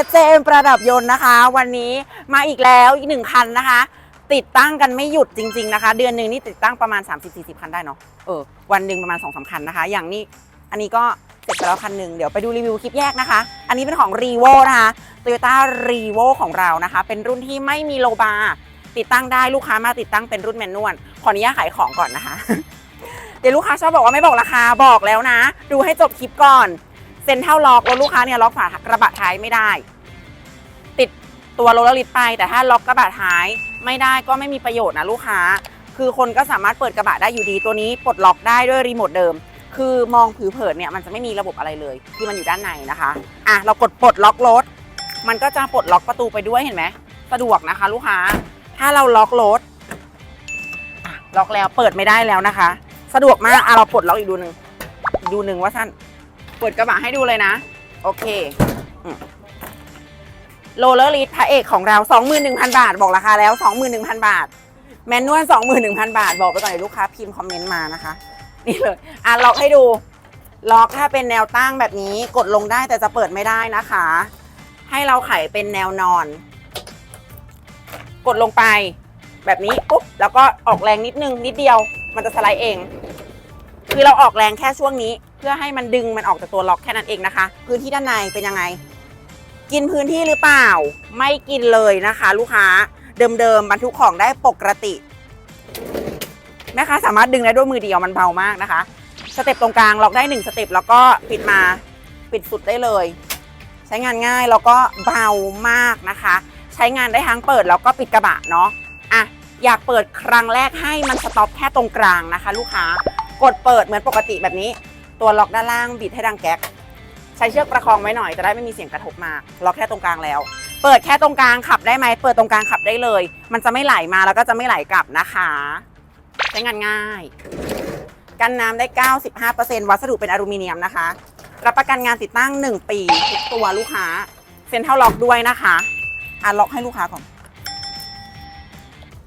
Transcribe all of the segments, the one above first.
SJM ประดับยนต์นะคะ วันนี้มาอีกแล้วอีกหนึ่งคันนะคะ ติดตั้งกันไม่หยุดจริง ๆนะคะ เดือนหนึ่งนี่ติดตั้งประมาณ 30-40 คันได้เนาะเออวันหนึ่งประมาณ2อสคันนะคะ อย่างนี้อันนี้ก็เสร็จไปแล้วคันหนึ่งเดี๋ยวไปดูรีวิวคลิปแยกนะคะ อันนี้เป็นของ r e v o นะคะ Toyota r e v o ของเรานะคะ เป็นรุ่นที่ไม่มีโลบาร์ติดตั้งได้ลูกค้ามาติดตั้งเป็นรุ่นแมนนวลขออนุญาตขายของก่อนนะคะ เดี๋ยวลูกค้าชอบบอกว่าไม่บอกราคาบอกแล้วนะ ดูให้จบคลิปก่อน เซ็นเท่าล็อกรถลูกค้าเนี่ยล็อกฝากระบะท้ายไม่ได้ ติดตัวโรลลอร์ลิสไป แต่ถ้าล็อกกระบะท้ายไม่ได้ก็ไม่มีประโยชน์นะลูกค้า คือคนก็สามารถเปิดกระบะได้อยู่ดีตัวนี้ปลดล็อกได้ด้วยรีโมทเดิม คือมองผิวเผินเนี่ยมันจะไม่มีระบบอะไรเลย ที่มันอยู่ด้านในนะคะอะเรากดปลดล็อกรถ มันก็จะปลดล็อกประตูไปด้วยเห็นไหมสะดวกนะคะ ลูกค้า ถ้าเราล็อกรถล็อกแล้วเปิดไม่ได้แล้วนะคะ สะดวกมากอะเราปลดล็อกอีกดูหนึ่งดูหนึ่งว่าสั้น เปิดกระบะให้ดูเลยนะ โอเคโรลเลอร์ลีดพระเอกของเรา 21,000 บาท บอกราคาแล้ว 21,000 บาท แมนนวล21,000 บาท บอกไปก่อนเดี๋ยวลูกค้าพิมพ์คอมเมนต์มานะคะ นี่เลย อะล็อกให้ดู ล็อกถ้าเป็นแนวตั้งแบบนี้กดลงได้แต่จะเปิดไม่ได้นะคะ ให้เราไขเป็นแนวนอน กดลงไป แบบนี้ปุ๊บแล้วก็ออกแรงนิดนึงนิดเดียว มันจะสไลด์เอง คือเราออกแรงแค่ช่วงนี้ พื่อให้มันดึงมันออกจากตัวล็อกแค่นั้นเองนะคะ พื้นที่ด้านในเป็นยังไง กินพื้นที่หรือเปล่า ไม่กินเลยนะคะ ลูกค้าเดิมๆบรรทุกของได้ปกติแม่ค้าสามารถดึงได้ด้วยมือเดียวมันเบามากนะคะ สเต็ปตรงกลางล็อกได้หนึ่งสเต็ปแล้วก็ปิดมาปิดสุดได้เลย ใช้งานง่ายแล้วก็เบามากนะคะ ใช้งานได้ทั้งเปิดแล้วก็ปิดกระบะเนาะอะอยากเปิดครั้งแรกให้มันสต็อปแค่ตรงกลางนะคะ ลูกค้ากดเปิดเหมือนปกติแบบนี้ ตัวล็อกด้านล่างบิดให้ดังแก๊ก ใช้เชือกประคองไว้หน่อยจะได้ไม่มีเสียงกระทบมากล็อกแค่ตรงกลางแล้ว เปิดแค่ตรงกลางขับได้ไหมเปิดตรงกลางขับได้เลย มันจะไม่ไหลมาแล้วก็จะไม่ไหลกลับนะคะ ใช้งานง่าย กันน้ำได้ 95%วัสดุเป็นอลูมิเนียมนะคะ รับประกันงานติดตั้ง 1 ปีทุกตัวลูกค้าเซ็นเท่าล็อกด้วยนะคะอะล็อกให้ลูกค้าก่อน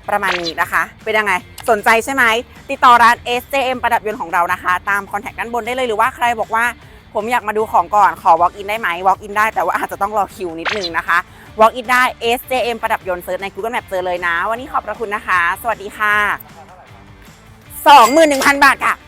ประมาณนี้นะคะ เป็นยังไง สนใจใช่ไหม ติดต่อร้าน SJM ประดับยนต์ของเรานะคะ ตามคอนแทคด้านบนได้เลยหรือว่าใครบอกว่า ผมอยากมาดูของก่อนขอ walk in ได้ไหม walk in ได้แต่ว่าอาจจะต้องรอคิวนิดนึงนะคะ walk in ได้ SJM ประดับยนต์เซิร์ชใน Google Map เจอเลยนะ วันนี้ขอบพระคุณนะคะ สวัสดีค่ะ 21,000 บาทค่ะ